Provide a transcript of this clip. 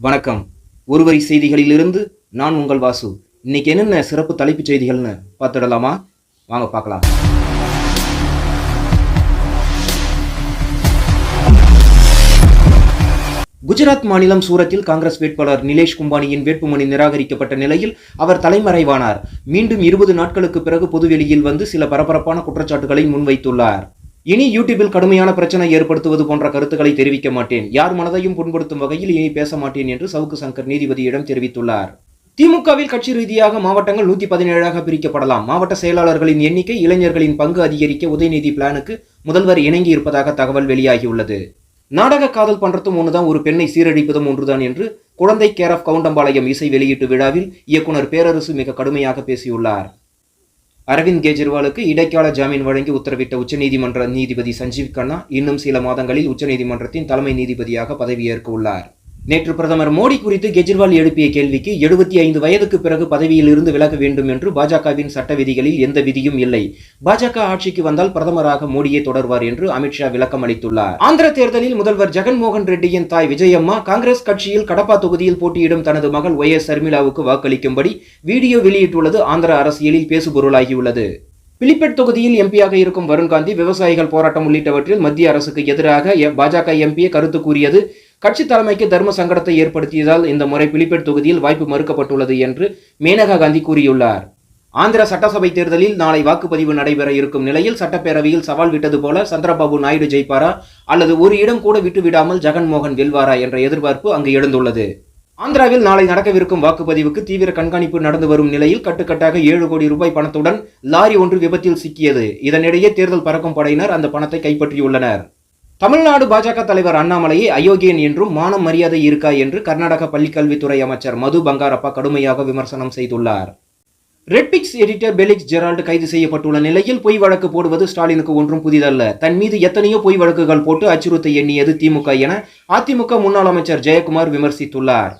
வணக்கம். ஒருவரி செய்திகளிலிருந்து நான் உங்கள் வாசு. இன்னைக்கு என்னென்ன சிறப்பு தலைப்புச் செய்திகள்னு பார்த்துடலாமா? வாங்க பார்க்கலாம். குஜராத் மாநிலம் சூரத்தில் காங்கிரஸ் வேட்பாளர் நிலேஷ் கும்பானியின் வேட்புமனு நிராகரிக்கப்பட்ட நிலையில் அவர் தலைமறைவானார். மீண்டும் இருபது நாட்களுக்கு பிறகு பொதுவெளியில் வந்து சில பரபரப்பான குற்றச்சாட்டுகளை முன்வைத்துள்ளார். இனி யூடியூபில் கடுமையான பிரச்சனை ஏற்படுத்துவது போன்ற கருத்துக்களை தெரிவிக்க மாட்டேன். யார் மனதையும் புண்படுத்தும் வகையில் இனி பேச மாட்டேன் என்று சவுக்கு சங்கர் நீதிபதியிடம் தெரிவித்துள்ளார். திமுகவில் கட்சி ரீதியாக மாவட்டங்கள் நூத்தி பதினேழாக பிரிக்கப்படலாம். மாவட்ட செயலாளர்களின் எண்ணிக்கை இளைஞர்களின் பங்கு அதிகரிக்க உதயநிதி பிளானுக்கு முதல்வர் இணங்கி இருப்பதாக தகவல் வெளியாகியுள்ளது. நாடக காதல் பண்றதும் ஒன்றுதான் ஒரு பெண்ணை சீரழிப்பதும் ஒன்றுதான் என்று குழந்தை கேர் ஆஃப் கவுண்டம்பாளையம் இசை வெளியீட்டு விழாவில் இயக்குனர் பேரரசு மிக கடுமையாக பேசியுள்ளார். அரவிந்த் கெஜ்ரிவாலுக்கு இடைக்கால ஜாமீன் வழங்கி உத்தரவிட்ட உச்சநீதிமன்ற நீதிபதி சஞ்சீவ் கண்ணா இன்னும் சில மாதங்களில் உச்சநீதிமன்றத்தின் தலைமை நீதிபதியாக பதவியேற்க உள்ளார். நேற்று பிரதமர் மோடி குறித்து கெஜ்ரிவால் எழுப்பிய கேள்விக்கு எழுபத்தி ஐந்து வயதுக்கு பிறகு பதவியில் இருந்து விலக வேண்டும் என்று பாஜகவின் சட்ட விதிகளில் எந்த விதியும் இல்லை. பாஜக ஆட்சிக்கு வந்தால் பிரதமராக மோடியே தொடர்வார் என்று அமித்ஷா விளக்கம் அளித்துள்ளார். ஆந்திர தேர்தலில் முதல்வர் ஜெகன்மோகன் ரெட்டியின் தாய் விஜயம்மா காங்கிரஸ் கட்சியில் கடப்பா தொகுதியில் போட்டியிடும் தனது மகள் ஒய் எஸ் சர்மிளாவுக்கு வாக்களிக்கும்படி வீடியோ வெளியிட்டுள்ளது ஆந்திர அரசியலில் பேசுபொருளாகியுள்ளது. பிலிப்பெட் தொகுதியில் எம்பியாக இருக்கும் வருண் காந்தி விவசாயிகள் போராட்டம் உள்ளிட்டவற்றில் மத்திய அரசுக்கு எதிராக பாஜக எம்பி கருத்து கூறியது கட்சி தலைமைக்கு தர்ம சங்கடத்தை ஏற்படுத்தியதால் இந்த முறை பிலிப்பெட் தொகுதியில் வாய்ப்பு மறுக்கப்பட்டுள்ளது என்று மேனகா காந்தி கூறியுள்ளார். ஆந்திர சட்டசபை தேர்தலில் நாளை வாக்குப்பதிவு நடைபெற இருக்கும் நிலையில் சட்டப்பேரவையில் சவால் விட்டது போல சந்திரபாபு நாயுடு ஜெயிப்பாரா அல்லது ஒரு இடம் கூட விட்டுவிடாமல் ஜெகன்மோகன் வெல்வாரா என்ற எதிர்பார்ப்பு அங்கு எழுந்துள்ளது. ஆந்திராவில் நாளை நடக்கவிருக்கும் வாக்குப்பதிவுக்கு தீவிர கண்காணிப்பு நடந்து வரும் நிலையில் கட்டுக்கட்டாக ஏழு கோடி ரூபாய் பணத்துடன் லாரி ஒன்று விபத்தில் சிக்கியது. இதனிடையே தேர்தல் பறக்கும் படையினர் அந்த பணத்தை கைப்பற்றியுள்ளனர். தமிழ்நாடு பாஜக தலைவர் அண்ணாமலையை அயோக்கியன் என்றும் மானம் மரியாதை இருக்கா என்று கர்நாடக பள்ளிக்கல்வித்துறை அமைச்சர் மது பங்காரப்பா கடுமையாக விமர்சனம் செய்துள்ளார். ரெட்பிக்ஸ் எடிட்டர் பெலிக்ஸ் ஜெரால்டு கைது செய்யப்பட்டுள்ள நிலையில் பொய் வழக்கு போடுவது ஸ்டாலினுக்கு ஒன்றும் புதிதல்ல. தன் மீது எத்தனையோ பொய் வழக்குகள் போட்டு அச்சுறுத்த எண்ணியது திமுக என அதிமுக முன்னாள் அமைச்சர் ஜெயக்குமார் விமர்சித்துள்ளார்.